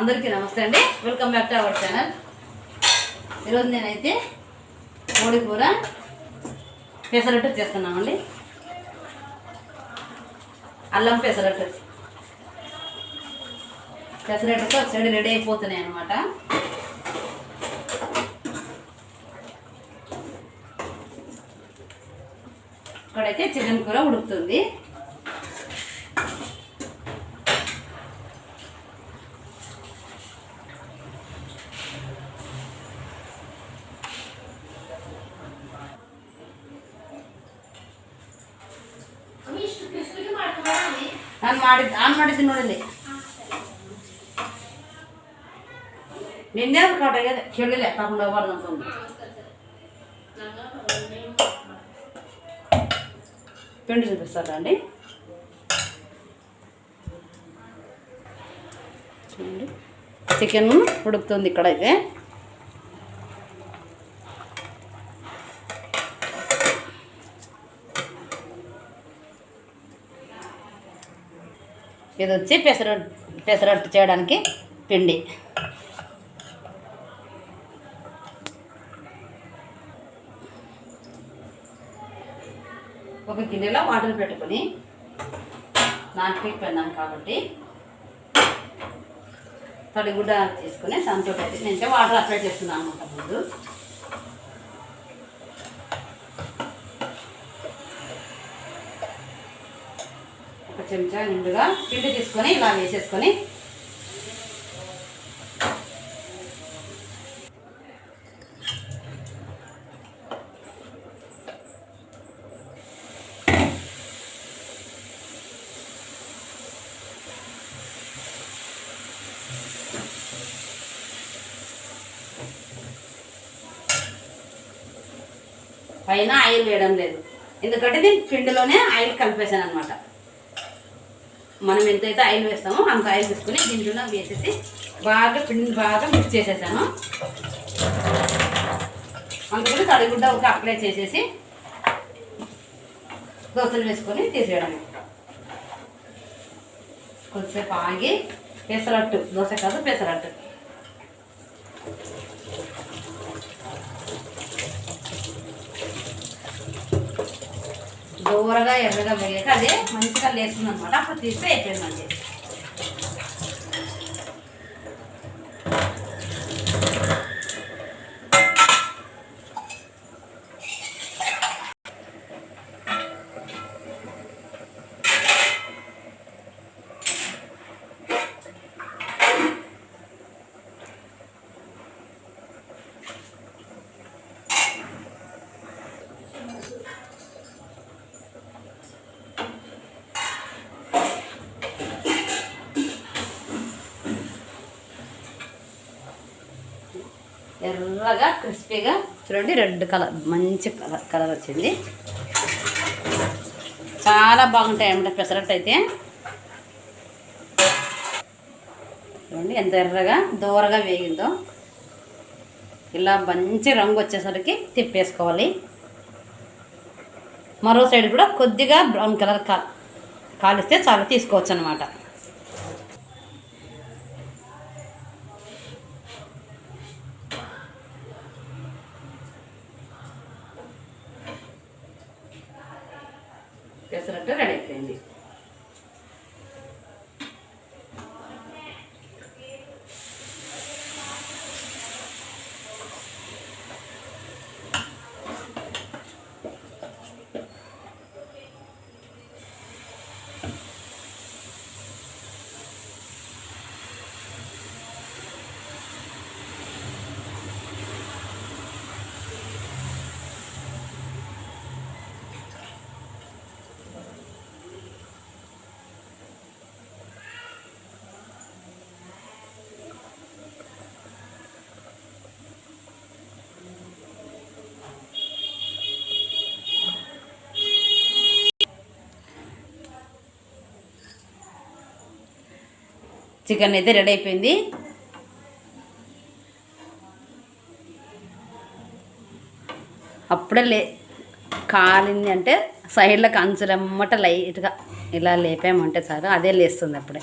అందరికీ నమస్తే అండి. Welcome back to our channel ఈరోజు నేనైతే కోడి కూర పెసరట్టు చేస్తున్నామండి. అల్లం పెసరట్టు. పెసరట్టుతో చెడు రెడీ అయిపోతున్నాయి అనమాట ఇక్కడైతే చికెన్ కూర ఉడుకుతుంది. చెల్లెలే తకుండా వాళ్ళు పిండి చూపిస్తారా అండి? చికెన్ ఉడుకుతుంది ఇక్కడైతే. ఇది వచ్చి పెసరట్టు పెసరట్టు చేయడానికి పిండి. ఒక గిన్నెలో వాటర్ పెట్టుకొని నాటుపీక్ కాబట్టి తడిగుడ్డ తీసుకుని దాంతో పెట్టి నేను వాటర్ అప్లై చేస్తున్నాను అనమాట ముందు. ఒక చెంచా నిండుగా పిండి తీసుకొని ఇలా వేసేసుకొని పైన ఆయిల్ వేయడం లేదు. ఎందుకంటే నేను పిండిలోనే ఆయిల్ కలిపేశాను అనమాట మనం ఎంతైతే ఆయిల్ వేస్తామో అంత ఆయిల్ తీసుకుని దీంట్లో వేసేసి బాగా పిండిని బాగా మిక్స్ చేసేసాను. అందుకని తడిగుడ్డ ఒక అప్లై చేసేసి దోశలు వేసుకొని తీసేయడం కొద్దిసేపు ఆగి పెసరట్టు దోశ కాదు పెసరట్టు. దూరగా ఎర్రగా వేయక అదే మంచిగా లేస్తుంది అనమాట అప్పుడు తీస్తే అయిపోయింది ఎర్రగా క్రిస్పీగా చూడండి రెడ్ కలర్ మంచి కలర్ కలర్ వచ్చింది. చాలా బాగుంటాయి అన్నమాట పెసరట్టు అయితే. చూడండి ఎంత ఎర్రగా దూరగా వేగిందో. ఇలా మంచి రంగు వచ్చేసరికి తిప్పేసుకోవాలి. మరో సైడ్ కూడా కొద్దిగా బ్రౌన్ కలర్ కా కాలిస్తే చాలా తీసుకోవచ్చు అనమాట పెసరట్టు రెడీ అయిపోయింది. చికెన్ అయితే రెడీ అయిపోయింది. అప్పుడే లే కాలింది అంటే సైడ్లకు అంచులమ్మట లైట్గా ఇలా లేపామంటే చాలు అదే లేస్తుంది అప్పుడే.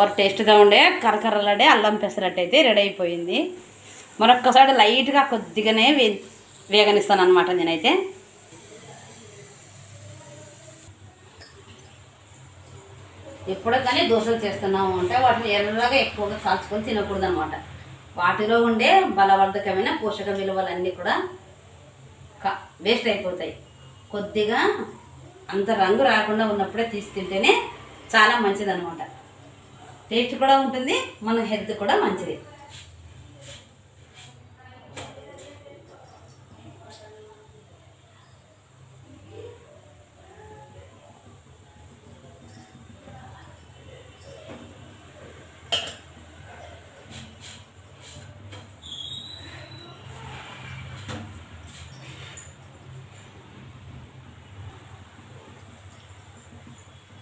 సూపర్ టేస్ట్గా ఉండే కరకరలాడే అల్లం పెసరట్టు అయితే రెడీ అయిపోయింది. మరొక్కసారి లైట్గా కొద్దిగానే వే వేగనిస్తాను అనమాట నేనైతే. ఎప్పుడో కానీ దోశలు చేస్తున్నాము అంటే వాటిని ఎర్రగా ఎక్కువగా కాల్చుకొని తినకూడదు అనమాట వాటిలో ఉండే బలవర్ధకమైన పోషక విలువలన్నీ కూడా వేస్ట్ అయిపోతాయి. కొద్దిగా అంత రంగు రాకుండా ఉన్నప్పుడే తీసి తింటేనే చాలా మంచిదనమాట టేస్ట్ కూడా ఉంటుంది మన హెల్త్ కూడా మంచిది.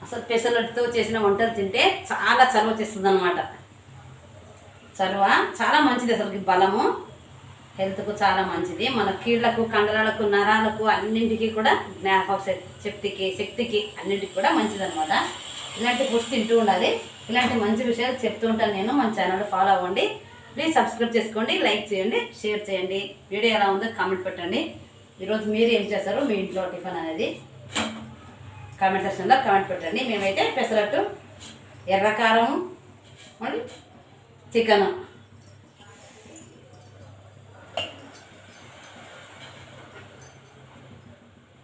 అసలు పెసరట్టుతో చేసిన వంటలు తింటే చాలా చలువ చేస్తుంది అనమాట చలువ చాలా మంచిది అసలు బలము. హెల్త్కు చాలా మంచిది. మన కీళ్ళకు కండరాలకు నరాలకు అన్నింటికి కూడా జ్ఞాపక శక్తికి శక్తికి అన్నింటికి కూడా మంచిది అనమాట ఇలాంటి ఫుడ్స్ తింటూ ఉండాలి. ఇలాంటి మంచి విషయాలు చెప్తూ ఉంటాను నేను. మన ఛానల్ ఫాలో అవ్వండి. ప్లీజ్ సబ్స్క్రైబ్ చేసుకోండి లైక్ చేయండి షేర్ చేయండి. వీడియో ఎలా ఉందో కామెంట్ పెట్టండి. ఈరోజు మీరు ఏం చేస్తారు మీ ఇంట్లో టిఫిన్ అనేది. కామెంట్ సెక్షన్లో కామెంట్ పెట్టండి. మేమైతే పెసరట్టు ఎర్రకారం చికెను.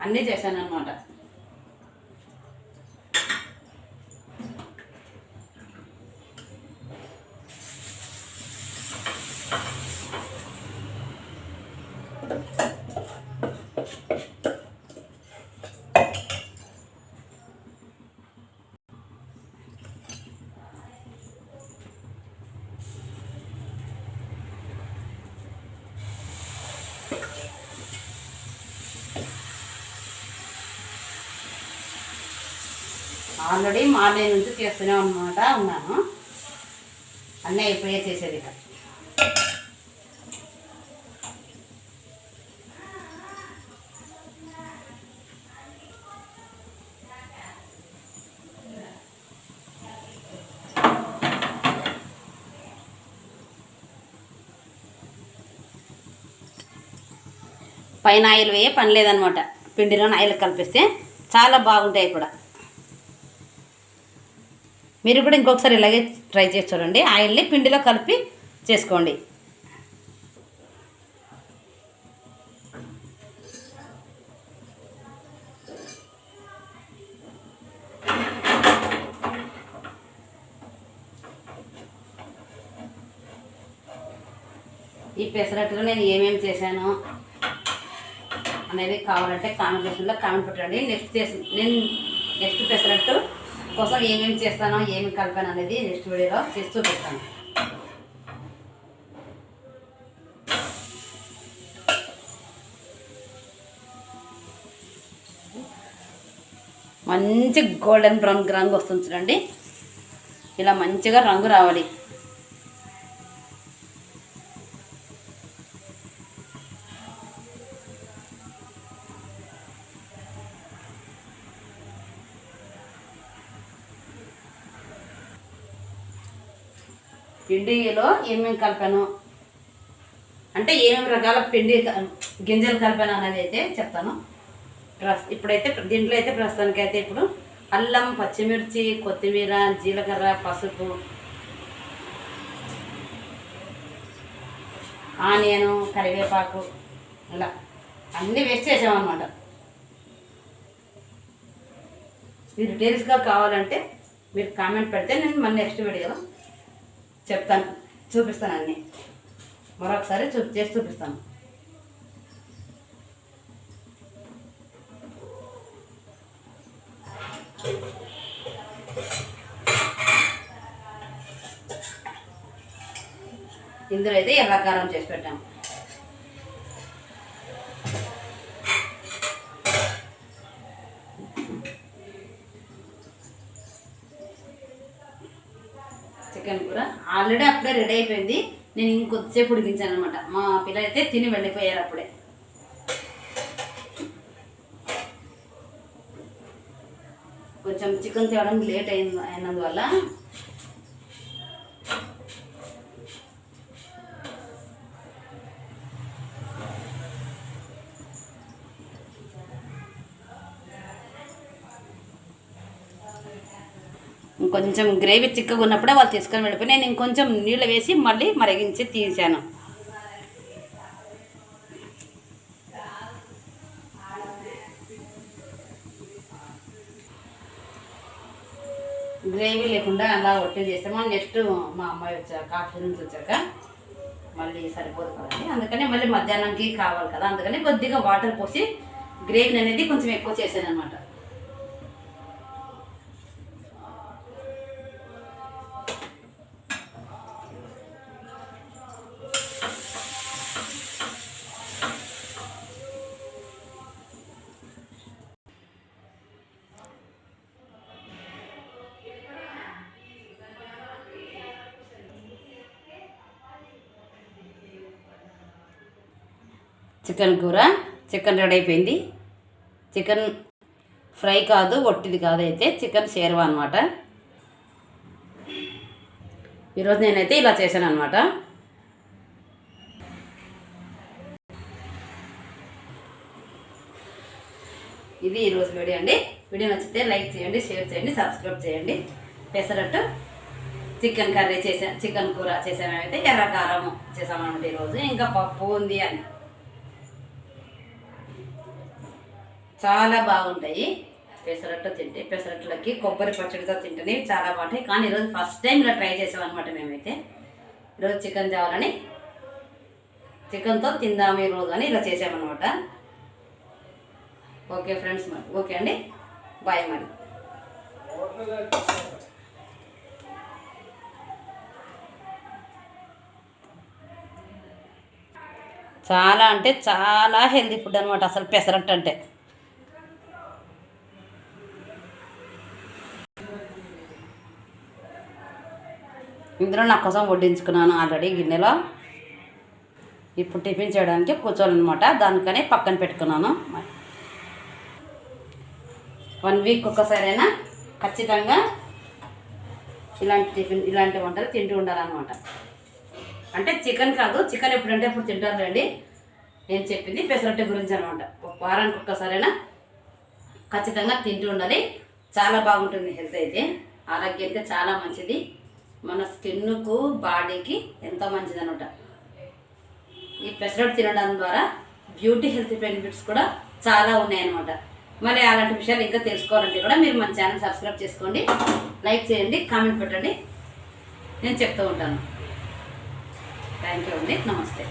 అన్నీ చేశాను అనమాట ఆల్రెడీ మార్నింగ్ నుంచి చేస్తూనే అనమాట ఉన్నాను. అన్నీ అయిపోయే చేసేది ఇక. పైన ఆయిల్ వేయ పని లేదనమాట. పిండిలోని ఆయిల్ కలిపిస్తే చాలా బాగుంటాయి కూడా. మీరు కూడా ఇంకొకసారి ఇలాగే ట్రై చేసి చూడండి. ఆయిల్ని పిండిలో కలిపి చేసుకోండి. ఈ పెసరట్టులో నేను ఏమేమి చేశాను అనేది కావాలంటే కామెంట్ సెక్షన్లో కామెంట్ పెట్టండి. నెక్స్ట్ చేసి నేను నెక్స్ట్ పెసరట్టు కోసం ఏమేమి చేస్తానో ఏమి కలిపాను అనేది నెక్స్ట్ వీడియోలో చేసి చూపిస్తాను. మంచి గోల్డెన్ బ్రౌన్ రంగు వస్తుంది చూడండి. ఇలా మంచిగా రంగు రావాలి. పిండిలో ఏమేమి కలిపాను? అంటే ఏమేమి రకాల పిండి గింజలు కలిపాను అనేది అయితే చెప్తాను. ప్రస్ ఇప్పుడైతే దీంట్లో అయితే ప్రస్తుతానికైతే ఇప్పుడు అల్లం పచ్చిమిర్చి కొత్తిమీర జీలకర్ర పసుపు ఆనియను కరివేపాకు ఇలా అన్నీ వేస్ట్ చేసామన్నమాట. మీరు డీటెయిల్స్గా కావాలంటే మీరు కామెంట్ పెడితే నేను మన నెక్స్ట్ వీడియోలో చెప్తాను. చూపిస్తాను అన్నీ. మరొకసారి చూ చేసి చూపిస్తాను. ఇందులో అయితే ఎర్రకారం చేసి పెట్టాము రెడీ అయిపోయింది. నేను ఇంకొద్దిసేపు ఉడికించాను అనమాట మా పిల్లలు అయితే తిని వెళ్ళిపోయారు అప్పుడే. కొంచెం చికెన్ తేవడం లేట్ అయిన అయినందువల్ల కొంచెం గ్రేవీ చిక్కగా ఉన్నప్పుడే వాళ్ళు తీసుకొని వెళ్ళిపోయి నేను ఇంకొంచెం నీళ్ళు వేసి మళ్ళీ మరిగించి తీసాను. గ్రేవీ లేకుండా అలా ఒట్టి చేస్తాము నెక్స్ట్ మా అమ్మాయి వచ్చాక కాఫీ నుంచి వచ్చాక మళ్ళీ సరిపోదు కదండి. అందుకని మళ్ళీ మధ్యాహ్నంకి కావాలి కదా. అందుకని కొద్దిగా వాటర్ పోసి గ్రేవీ అనేది కొంచెం ఎక్కువ చేశాను అనమాట చికెన్ కూర చికెన్ రెడీ అయిపోయింది. చికెన్ ఫ్రై కాదు ఒట్టిది కాదు అయితే చికెన్ షేర్వా అనమాట ఈరోజు నేనైతే ఇలా చేశాను అనమాట ఇది ఈరోజు వీడియో అండి. వీడియో నచ్చితే లైక్ చేయండి షేర్ చేయండి సబ్స్క్రైబ్ చేయండి. పెసరట్టు చికెన్ కర్రీ చేసా చికెన్ కూర చేసామైతే ఎర్ర కారం చేసామన్నమాట ఈరోజు. ఇంకా పప్పు ఉంది అని. చాలా బాగుంటాయి. పెసరట్టు తింటే పెసరట్లకి కొబ్బరి పచ్చడితో తింటేనే చాలా బాగుంటాయి. కానీ ఈరోజు ఫస్ట్ టైం ఇలా ట్రై చేసామన్నమాట మేమైతే. ఈరోజు చికెన్ తేవాలని చికెన్తో తిందాము ఈరోజు అని ఇలా చేసామన్నమాట. ఓకే ఫ్రెండ్స్ మరి. ఓకే అండి. బాయ్ మరి. చాలా అంటే చాలా హెల్తీ ఫుడ్ అనమాట అసలు పెసరట్టు అంటే. ఇందులో నా కోసం వడ్డించుకున్నాను ఆల్రెడీ గిన్నెలో. ఇప్పుడు టిఫిన్ చేయడానికి కూర్చోాలన్నమాట దానికని పక్కన పెట్టుకున్నాను. వన్ వీక్ ఒక్కసారైనా ఖచ్చితంగా ఇలాంటి టిఫిన్ ఇలాంటి వంటలు తింటూ ఉండాలన్నమాట. అంటే చికెన్ కాదు చికెన్ ఎప్పుడంటే అప్పుడు తింటారులేండి నేను చెప్పింది పెసరట్టు గురించి అనమాట వారానికి ఒక్కసారైనా ఖచ్చితంగా తింటూ ఉండాలి. చాలా బాగుంటుంది హెల్త్ అయితే. ఆరోగ్యానికి చాలా మంచిది. మన స్కిన్కు బాడీకి ఎంతో మంచిది అనమాట ఈ పెసరట్ తినడం ద్వారా బ్యూటీ హెల్త్ బెనిఫిట్స్ కూడా చాలా ఉన్నాయన్నమాట. మరి అలాంటి విషయాలు ఇంకా తెలుసుకోవాలంటే కూడా మీరు మన ఛానల్ సబ్స్క్రైబ్ చేసుకోండి లైక్ చేయండి కామెంట్ పెట్టండి. నేను చెప్తూ ఉంటాను. థ్యాంక్ యూ అండి. నమస్తే.